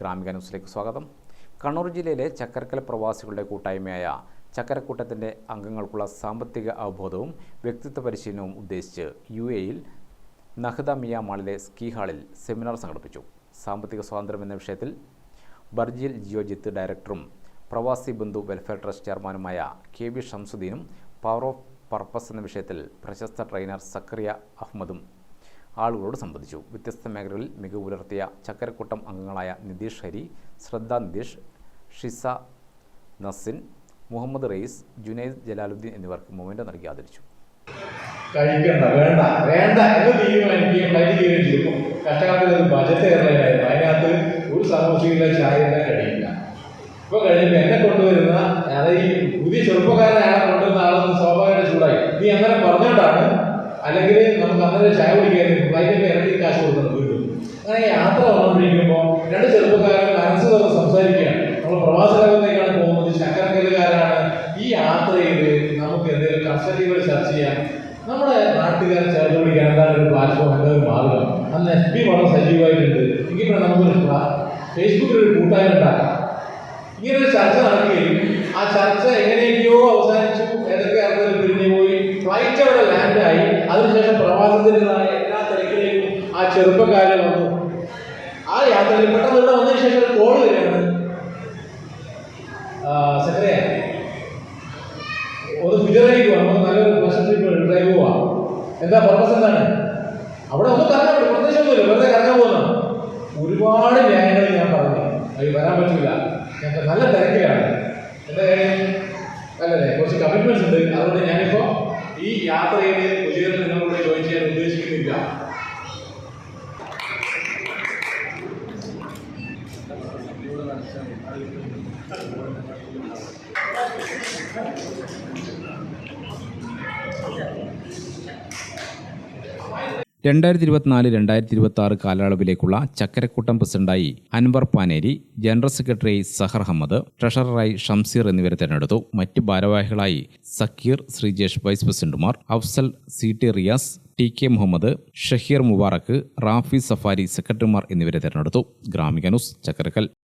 ഗ്രാമിക ന്യൂസിലേക്ക് സ്വാഗതം. കണ്ണൂർ ജില്ലയിലെ ചക്കരക്കൽ പ്രവാസികളുടെ കൂട്ടായ്മയായ ചക്കരക്കൂട്ടത്തിന്റെ അംഗങ്ങൾക്കുള്ള സാമ്പത്തിക അവബോധവും വ്യക്തിത്വ പരിശീലനവും ഉദ്ദേശിച്ച് യു എയിൽ നഹദ മിയ മാളിലെ സ്കീ ഹാളിൽ സെമിനാർ സംഘടിപ്പിച്ചു. സാമ്പത്തിക സ്വാതന്ത്ര്യം എന്ന വിഷയത്തിൽ ബർജിൽ ജിയോജിത്ത് ഡയറക്ടറും പ്രവാസി ബന്ധു വെൽഫെയർ ട്രസ്റ്റ് ചെയർമാനുമായ കെ വി ഷംസുദ്ദീനും പവർ ഓഫ് പർപ്പസ് എന്ന വിഷയത്തിൽ പ്രശസ്ത ട്രെയിനർ സക്രിയ അഹമ്മദും ആളുകളോട് സംബന്ധിച്ചു. വ്യത്യസ്ത മേഖലകളിൽ മികവ് പുലർത്തിയ ചക്കരക്കൂട്ടം അംഗങ്ങളായ നിതീഷ് ഹരി ശ്രദ്ധ നിതീഷ് ഷിസ നസിൻ മുഹമ്മദ് റയീസ് ജുനൈദ് ജലാലുദ്ദീൻ എന്നിവർക്ക് മൊമെന്റ് നൽകി ആദരിച്ചു. വേണ്ട വേണ്ട ഒരു ബജറ്റ് ഏറെയായിരുന്നു. അതിനകത്ത് ഒരു സമൂസയില്ല ചായയില്ല കഴിയില്ല. ഇപ്പൊ കഴിഞ്ഞപ്പോ എന്നെ കൊണ്ടുവരുന്ന അത് ഈ പുതിയ ചെറുപ്പക്കാരനാണ് കൊണ്ടുവരുന്ന സ്വാഭാവികമായിട്ട് ചൂടായി. നീ അങ്ങനെ പറഞ്ഞോണ്ടാണ് അല്ലെങ്കിൽ നമുക്ക് അന്നേരം ചായ കുടിക്കാനും ഫ്ലൈറ്റൊക്കെ ഇറക്കി കാശ് കൊടുക്കണം വീണ്ടും അങ്ങനെ യാത്ര വന്നുകൊണ്ടിരിക്കുമ്പോൾ രണ്ട് ചെറുപ്പക്കാരൻ മനസ്സ് തുറന്ന് സംസാരിക്കുകയാണ്. നമ്മൾ പ്രവാസ ലോകത്തേക്കാണ് പോകുന്നത് ശങ്കരക്കല്ലുകാരാണ് ഈ യാത്രയിൽ നമുക്ക് എന്തെങ്കിലും കർഷകകൾ ചർച്ച ചെയ്യാം. നമ്മുടെ നാട്ടുകാർ ചേർത്ത് പിടിക്കാൻ എന്താണ് ഒരു പ്ലാറ്റ്ഫോം എന്താ മാറുക അന്ന് എഫ് ബി വളരെ സജീവമായിട്ടുണ്ട്. എങ്കിൽ നമുക്കൊരു ഫേസ്ബുക്കിൽ ഒരു കൂട്ടായ്മ ഉണ്ടാക്കാം. ഇങ്ങനെ ഒരു ചർച്ച നടക്കുകയും ആ ചർച്ച എങ്ങനെയൊക്കെയോ അവസാനിച്ചു. ഏതൊക്കെ ആൾക്കാർ പിരിഞ്ഞു പോയി ഫ്ലൈറ്റ് അവിടെ അതിനുശേഷം പ്രവാസത്തിന്റെതായ എല്ലാ തിരക്കിലേക്കും ആ ചെറുപ്പക്കാരെ വന്നു. ആ യാത്രയിൽ പെട്ടെന്ന് ഇവിടെ വന്നതിന് ശേഷം ഒരു കോൾ വരികയാണ്. സെക്രട്ടറി ഒന്ന് ഗുജറാത്തേക്ക് പോവാം നമുക്ക് നല്ലൊരു പ്ലസ് ട്രിപ്പ് ഡ്രൈവ് പോവാം എന്താ പർപ്പസ് എന്താണ്? അവിടെ ഒന്നും കറങ്ങാൻ പറ്റും പ്രത്യേകിച്ചൊന്നുമില്ല വെറുതെ കറങ്ങാൻ പോകുന്ന. ഒരുപാട് ന്യായങ്ങൾ ഞാൻ പറഞ്ഞു. അത് വരാൻ പറ്റില്ല ഞങ്ങൾക്ക് നല്ല തിരക്കിലാണ്. എന്താ കാര്യം? അല്ലല്ലേ? കുറച്ച് കമ്മിറ്റ്മെന്റ്സ് ഉണ്ട്. അതുകൊണ്ട് ഞാനിപ്പോ ഈ യാത്രയിൽ ഗുജറാത്തിൽ നിങ്ങളോട് ജോയിൻ ഞാൻ ഉദ്ദേശിക്കുന്നില്ല. രണ്ടായിരത്തി ഇരുപത്തിനാല് രണ്ടായിരത്തി ഇരുപത്തി ആറ് കാലയളവിലേക്കുള്ള ചക്കരക്കൂട്ടം പ്രസിഡന്റായി അൻവർ പാനേരി ജനറൽ സെക്രട്ടറി സഹർ അഹമ്മദ് ട്രഷററായി ഷംസീർ എന്നിവരെ തെരഞ്ഞെടുത്തു. മറ്റ് ഭാരവാഹികളായി സക്കീർ ശ്രീജേഷ് വൈസ് പ്രസിഡന്റുമാർ Afsal C T Riyas T K Muhammad Shaheer Mubarak Rafi Safari സെക്രട്ടറിമാർ എന്നിവരെ തെരഞ്ഞെടുത്തു. ഗ്രാമിക ന്യൂസ് ചക്കരക്കൽ.